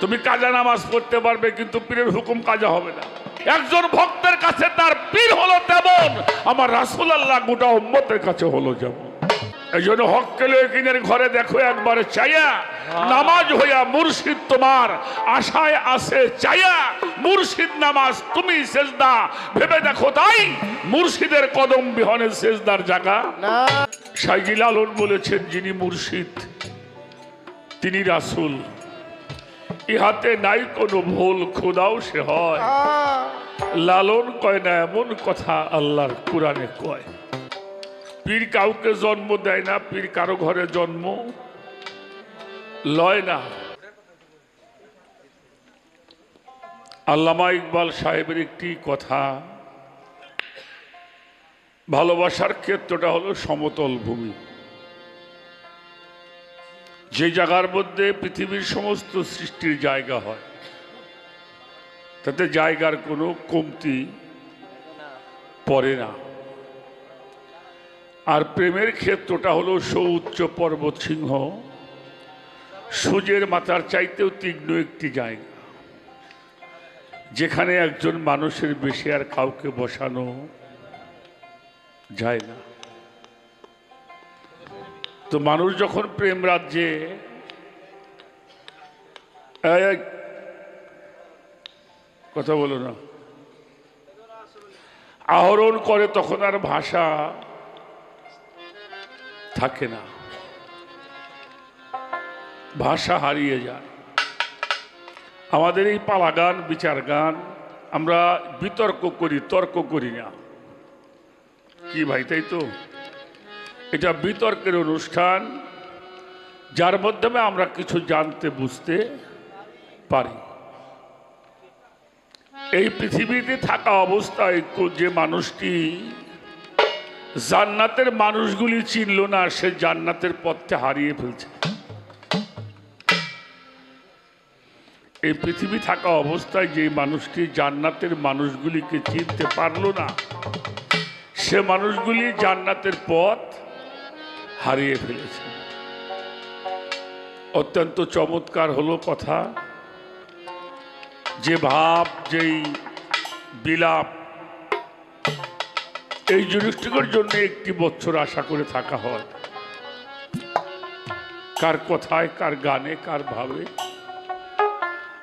তুমি কাজা নামাজ পড়তে পারবে কিন্তু পীরের হুকুম কাজা হবে না। একজন ভক্তের কাছে তার পীর হলো তেমন আমার রাসুল আল্লাহ গোটা উম্মতের কাছে হলো যেমন। এই জন্য হক কেলে কিনের ঘরে দেখো একবারে চাইয়া নামাজ হইয়া মুর্শিদ তোমার আশায় আছে চাইয়া মুর্শিদ নামাজ তুমি সেজদা ভেবে দেখো তাই মুর্শিদের কদম বিহনে সেজদার জায়গা। না। সাইজি লালন বলেছেন যিনি মুর্শিদ তিনি রাসুল। ইহাতে নাই কোনো ভুল, খোদাও সে হয়। লালন কয় না এমন কথা আল্লাহর কোরআনে কয়। পীর কাউকে জন্ম দেয় না, পীর কারও ঘরে জন্ম লয় না। আল্লামা ইকবাল সাহেবের একটি কথা, ভালোবাসার ক্ষেত্রটা হলো সমতল ভূমি। যে জায়গার মধ্যে পৃথিবীর সমস্ত সৃষ্টির জায়গা হয়, তাতে জায়গার কোনো কমতি পড়ে না। আর প্রেমের ক্ষেত্রটা হলো সৌচ্চ পর্বত সিংহ সূর্যের মাথার চাইতেও তীক্ষ্ণ একটি জায়গা, যেখানে একজন মানুষের বেশি আর কাউকে বসানো যায় না। তো মানুষ যখন প্রেম রাজ্যে কথা বলো না। আহরণ করে তখন আর ভাষা থাকে না। ভাষা হারিয়ে যায়। আমাদের এই পালা গান বিচার গান আমরা বিতর্ক করি, তর্ক করি না। কি ভাই, তাই তো? এটা বিতর্কের অনুষ্ঠান, যার মাধ্যমে আমরা কিছু জানতে, বুঝতে পারি। এই পৃথিবীতে থাকা অবস্থায় যে মানুষটি জান্নাতের মানুষগুলি চিনল না, সে জান্নাতের পথে হারিয়ে ফেলছে। এই পৃথিবী থাকা অবস্থায় যে মানুষটি জান্নাতের মানুষগুলিকে চিনতে পারল না, সে মানুষগুলি জান্নাতের পথ হারিয়ে ফেলেছে। অত্যন্ত চমৎকার হলো কথা। যে ভাব, যেই বিলাপ, এই জিনিসটির জন্য একটি বছর আশা করে থাকা হয়। কার কথায়, কার গানে, কার ভাবে।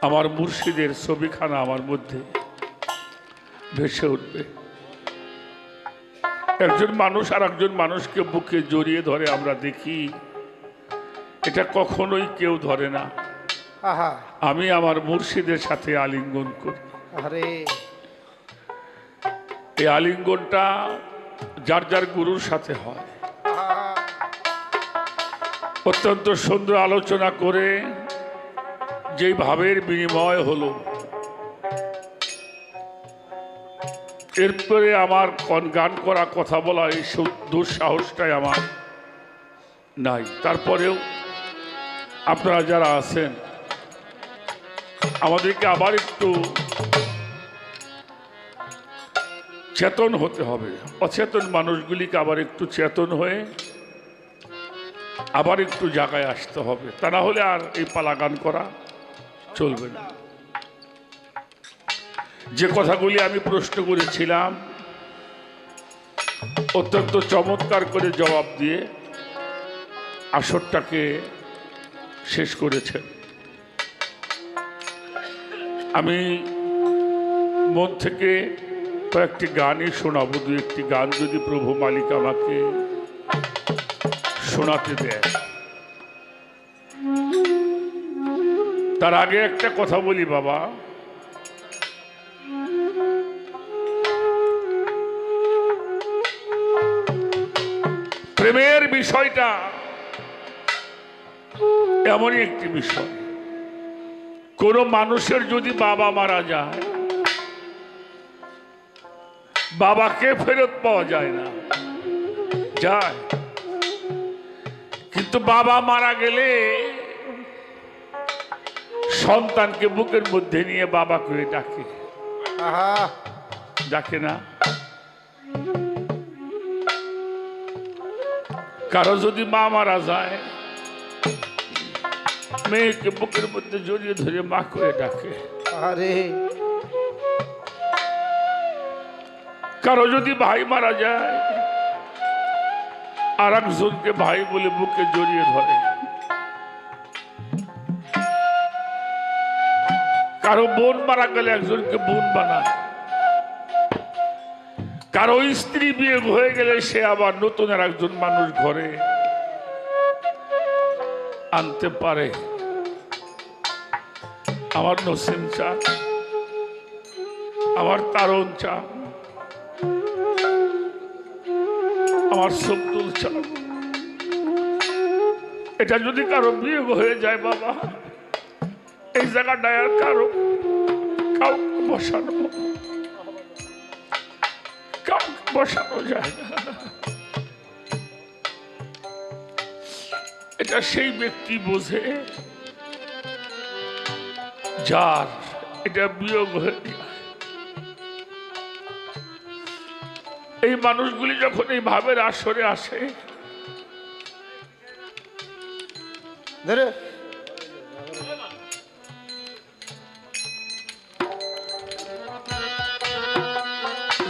আমার মুর্শিদের ছবিখানা আমার মধ্যে ভেসে উঠবে। একজন মানুষ আর একজন মানুষকে বুকে জড়িয়ে ধরে আমরা দেখি এটা কখনোই কেউ ধরে না। আমি আমার মুর্শিদের সাথে আলিঙ্গন করি। এই আলিঙ্গনটা যার যার গুরুর সাথে হয়। অত্যন্ত সুন্দর আলোচনা করে যেই ভাবের বিনিময় হলো এরপরে আমার গান করা কথা বলা এই দুঃসাহসটাই আমার নাই। তারপরেও আপনারা যারা আছেন, আমাদেরকে আবার একটু চেতন হতে হবে। অচেতন মানুষগুলিকে আবার একটু চেতন হয়ে আবার একটু জায়গায় আসতে হবে। তা না হলে আর এই পালা গান করা চলবে না। যে কথাগুলি আমি প্রশ্ন করেছিলাম, অত্যন্ত চমৎকার করে জবাব দিয়ে আসরটাকে শেষ করেছেন। আমি মন থেকে কয়েকটি গানই শোনাবো, দু একটি গান যদি প্রভু মালিক আমাকে শোনাতে দেয় তার আগে একটা কথা বলি বাবা। প্রেমের বিষয়টা এমনই একটি বিষয়। কোন মানুষের যদি বাবা মারা যায় বাবাকে ফেরত পাওয়া যায় না। যায়। কিন্তু বাবা মারা গেলে সন্তানকে বুকের মধ্যে নিয়ে বাবা করে ডাকে। ডাকে না। কারও যদি মা মারা যায় মেয়েকে বুকের মধ্যে জড়িয়ে ধরে মা করে ডাকে। আরে। কারও যদি ভাই মারা যায় আর একজনকে ভাই বলে বুকে জড়িয়ে ধরে। কারও বোন মারা গেলে একজনকে বোন বানায়। কারও স্ত্রী বিয়ে হয়ে গেলে সে আবার নতুন আর একজন মানুষ ঘরে আনতে পারে। আমার নসিম চা, আমার তারণ চা, আমার সবদুল চা। এটা যদি কারও বিয়ে হয়ে যায় বাবা, এই জায়গাটায় আর কারও কাউকে বসানো। বসানো যায়। না এটা সেই ব্যক্তি বোঝে যার এটা বিয়োগ হয়ে যায়। এই মানুষগুলি যখন এই ভাবের আসরে আসে ধরে।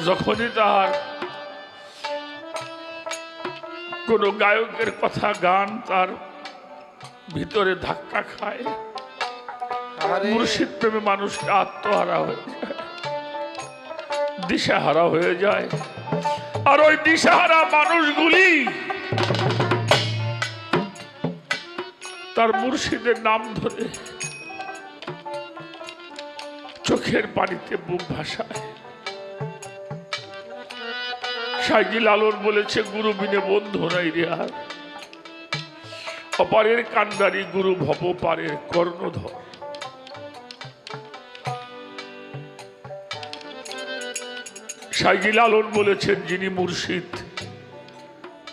যখনই তার কোনো গায়কের কথা গান তার ভিতরে ধাক্কা খায়। আরে মুর্শিদ প্রেমে মানুষটা আত্মহারা হয়ে যায়। দিশাহারা হয়ে যায়। আর ওই দিশাহারা মানুষগুলি তার মুর্শিদের নাম ধরে চোখের পানিতে বুক ভাসায়। সাইজি লালন বলেছে গুরু বিনে বন্ধু নাই রে আর। অপারের কান্দারি গুরু ভব পারের কর্ণধর। সাইজি লালন বলেছেন যিনি মুর্শিদ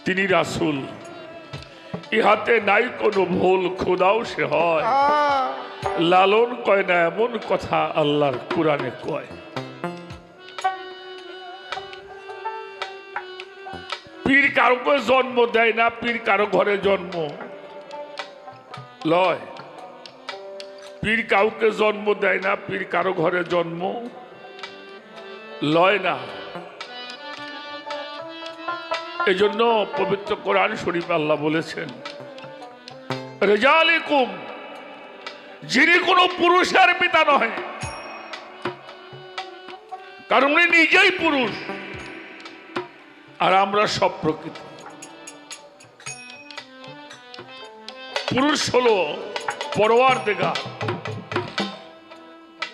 তিনি রাসুল। ইহাতে নাই কোনো ভুল খোদাও সে হয়। লালন কয় না এমন কথা আল্লাহর কোরআনে কয়। পীর কারোকে জন্ম দেয় না, পীর কারও ঘরে জন্ম। লয়, পীর কাউকে জন্ম দেয় না, পীর কারও ঘরে জন্ম। লয় না। এজন্য পবিত্র কোরআন শরীফ আল্লাহ বলেছেন, রেজালিকুম, যিনি কোনো পুরুষের পিতা নহে, কারণ উনি নিজেই পুরুষ। আর আমরা সব প্রকৃতি। পুরুষ হলো পরোয়ার দেগা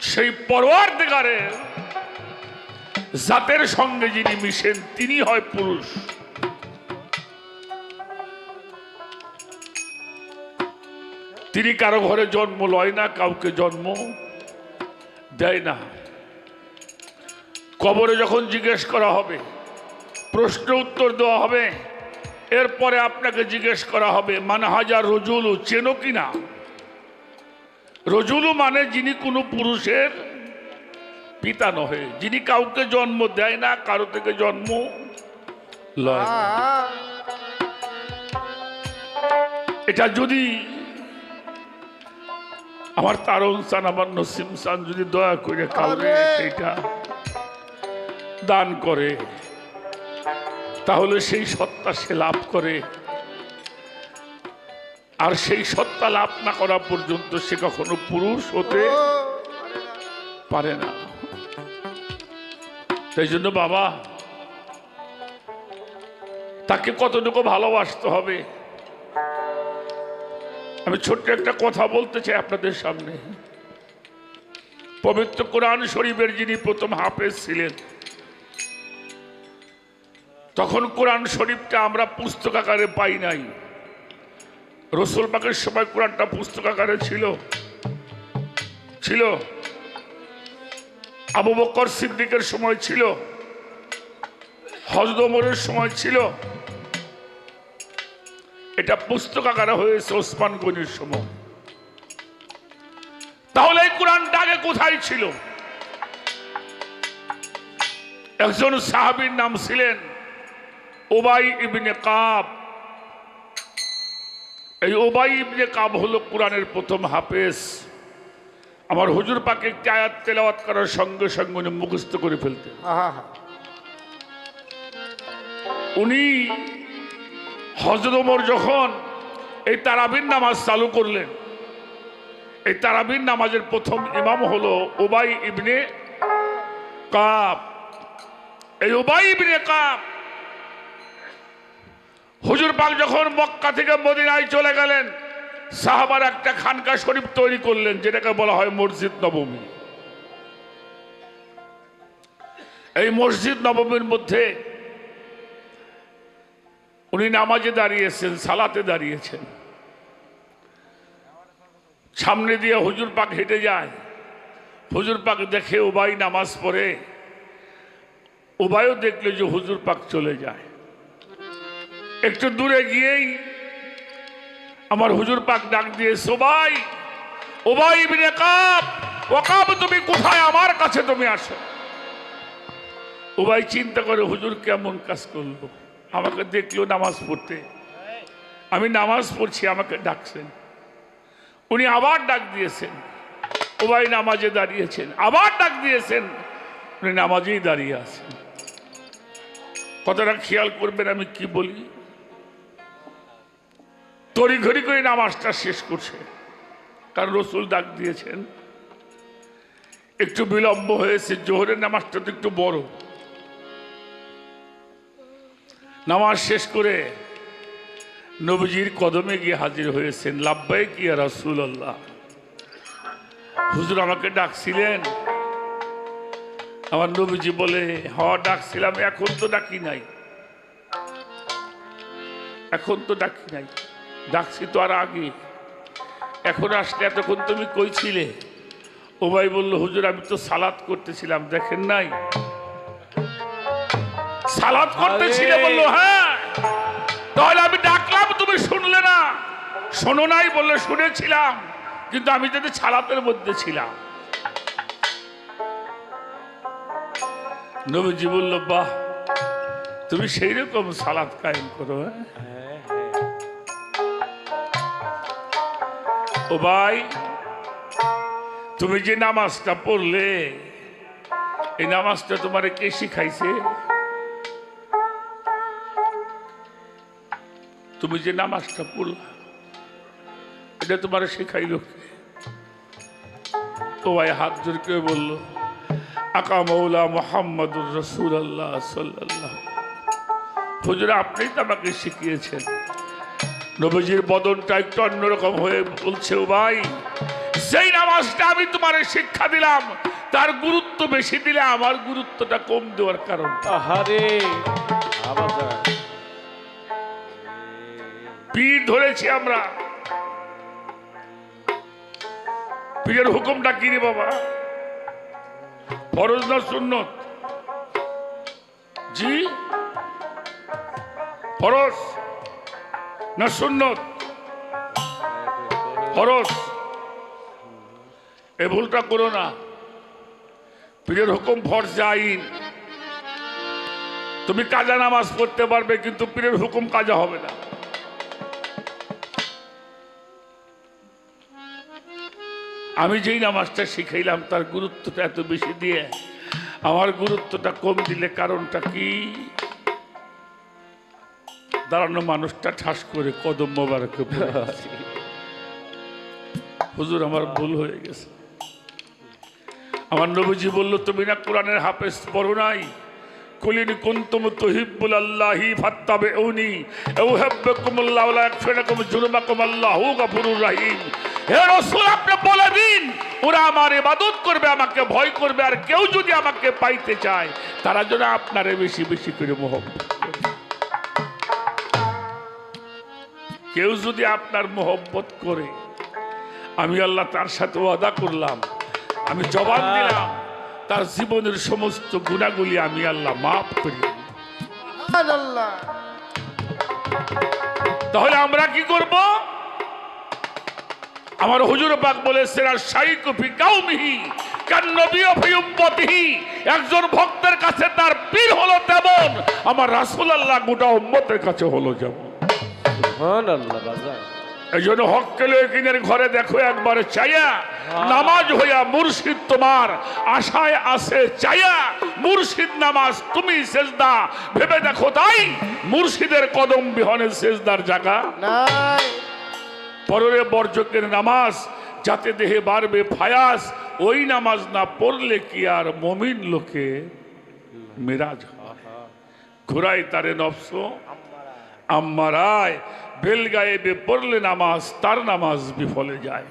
সেই পরোয়ার দেগারের জাতের সঙ্গে যিনি মিশেন, তিনি হয় পুরুষ। তিনি কারও ঘরে জন্ম লয় না, কাউকে জন্ম দেয় না। কবরে যখন জিজ্ঞেস করা হবে প্রশ্ন উত্তর দেওয়া হবে। এরপরে আপনাকে জিজ্ঞেস করা হবে মানে হাজার রজুলু চেনো কি না? রজুলু মানে যিনি কোনো পুরুষের পিতা নহে যিনি কাউকে জন্ম দেয় না কারও থেকে জন্ম লয় এটা যদি আমার তারণ সান আমার নসিম সান যদি দয়া করে আরে! সেইটা দান করে। তাহলে সেই সত্তা সে লাভ করে। আর সেই সত্তা লাভ না করা পর্যন্ত সে কখনো পুরুষ হতে পারে না। সেই জন্য বাবা তাকে কতটুকু ভালোবাসতে হবে? আমি ছোট্ট একটা কথা বলতে চাই আপনাদের সামনে। পবিত্র কোরআন শরীফের যিনি প্রথম হাফেজ ছিলেন তখন কোরআন শরীফটা আমরা পুস্তক আকারে পাই নাই। রসুল পাকের সময় কোরআনটা পুস্তক আকারে ছিল। ছিল। আবু বকর সিদ্দিকের সময় ছিল। হজরত ওমরের সময় ছিল। এটা পুস্তক আকারে হয়েছে ওসমান গনির সময়। তাহলে এই কোরআনটা আগে কোথায় ছিল? একজন সাহাবীর নাম ছিলেন ওবাই ইবনে কাব। এই ওবাই ইবনে কাব হলো কোরআনের প্রথম হাফেজ। আমার হুজুর পাকে একটি আয়াত তেলাওয়াত করার সঙ্গে সঙ্গে উনি মুখস্থ করে হা উনি হজরত ওমর যখন এই তারাবির নামাজ চালু করলেন এই তারাবির নামাজের প্রথম ইমাম হলো ওবাই ইবনে কাপ এই ওবাই ইবনে কাপ হুজুর পাক যখন মক্কা থেকে মদিনায় চলে গেলেন, সাহাবার একটা খানকা শরীফ তৈরি করলেন, যেটাকে বলা হয় মসজিদ নবমী। এই মসজিদ নবমীর মধ্যে উনি নামাজে দাঁড়িয়েছেন, সালাতে দাঁড়িয়েছেন। সামনে দিয়ে হুজুর পাক হেঁটে যায়। হুজুর পাক দেখে উবাই নামাজ পড়ে। উবাইও দেখলে যে হুজুর পাক চলে যায়। একটু দূরে গিয়েই আমার হুজুর পাক ডাক দিয়ে, সবাই ওবাই তুমি কোথায়? আমার কাছে তুমি আসো। উবাই চিন্তা করে, হুজুর, কেমন কাজ করল? আমাকে দেখল নামাজ পড়তে। আমি নামাজ পড়ছি, আমাকে ডাকছেন। উনি আবার ডাক দিয়েছেন। উবাই নামাজে দাঁড়িয়েছেন। আবার ডাক দিয়েছেন। উনি নামাজেই দাঁড়িয়ে আছেন। কথাটা খেয়াল করবেন, আমি কি বলি? তড়ি ঘড়ি করে নামাজটা শেষ করছে। কারণ রসুল ডাক দিয়েছেন, একটু বিলম্ব হয়েছে, জোহরের নামাজটা তো একটু বড়। নামাজ শেষ করে নবীজির কদমে গিয়ে হাজির হয়েছেন লাভবাই কি রাসুল আল্লাহ হুজুর আমাকে ডাকছিলেন। আমার নবীজি বলে, হ, ডাকছিলাম, এখন তো ডাকি নাই। এখন তো ডাকি নাই। ডাকছি তো আর আগে। এখন আসলে এতক্ষণ তুমি কইছিলে ও ভাই বলল হুজুর আমি তো সালাদ করতেছিলাম দেখেন নাই? সালাদ করতেছিলে বলল হ্যাঁ। তাহলে আমি ডাকলাম তুমি শুনলে না। শোনো নাই বললে শুনেছিলাম কিন্তু আমি যদি সালাতের মধ্যে ছিলাম। নবীজি বলল বাহ তুমি সেই রকম সালাদ কায়েম করো হ্যাঁ। ও ভাই, তুমি যে নামাজটা পড়লে, এই নামাজটা তোমার কে শিখাইছে? তুমি যে নামাজটা পড়লা, এটা তোমার শেখাইল? ও ভাই হাত জোর করে বলল, আকা মৌলা মোহাম্মদুর রসুল আল্লাহ সাল্লাহ হুজুর আপনি তো আমাকে শিখিয়েছেন। নবীজির বদনটা একটু অন্যরকম হয়ে বলছে ও ভাই সেই নামাজটা আমি তোমার শিক্ষা দিলাম তার গুরুত্ব বেশি দিলে আমার গুরুত্বটা কম দেওয়ার কারণ। আহারে পীর ধরেছি আমরা। পীরের হুকুমটা কি রে বাবা? ফরজ না সুন্নত? জি? ফরজ। না সুন্নত? ফরজ। এ ভুলটা করো না। পীরের হুকুম ফরজ আইন। তুমি কাজা নামাজ পড়তে পারবে, কিন্তু পীরের হুকুম কাজা হবে না। আমি যেই নামাজটা শিখাইলাম, তার গুরুত্বটা এত বেশি দিয়ে, আমার গুরুত্বটা কম দিলে কারণটা কি? দাঁড়ানো মানুষটা ঠাস করে কদম মোবারকে হুজুর, আমার ভুল হয়ে গেছে। আমার নবীজি বলল, তুমি না কোরআনের হাফেজ, পড়ো নাই? কুলিন কুন্তুম তুহিব্বুল আল্লাহি ফাত্তাবে উনি রহিম। হে রাসূল, আপনি বলে দিন, ওরা আমার ইবাদত করবে, আমাকে ভয় করবে, আর কেউ যদি আমাকে পাইতে চায়, তারা যেন আপনারে বেশি বেশি করে মোহব্বত কেউ যদি আপনার মোহব্বত করে আমি আল্লাহ তার সাথে ওয়াদা করলাম আমি জবাব দিলাম তার জীবনের সমস্ত গুণাগুলি আমি আল্লাহ মাফ করি। তাহলে আমরা কি করব? আমার হুজুর পাক বলেছেন আর শাইক কফি কাউমিহি একজন ভক্তের কাছে তার পীর হলো তেমন আমার রাসূলুল্লাহ গোটা উম্মতের কাছে হলো যেমন। আল্লাহ এই জন্য হক্কেলে কিনের ঘরে দেখো একবার চাইয়া নামাজ হইয়া মুর্শিদ তোমার আশায় আসে চাইয়া মুর্শিদ নামাজ তুমি সেজদা ভেবে দেখো তাই মুর্শিদের কদম বিহনে সেজদার জায়গা। পররে বর্জকের নামাজ যাতে দেহে বাড়বে ফায়াস ওই নামাজ না পড়লে কি আর মমিন লোকে মিরাজ হয়? ঘুরাই তারে নফস। আম্মারায় বেল গায়েবে পড়লে নামাজ তার নামাজ বিফলে যায়।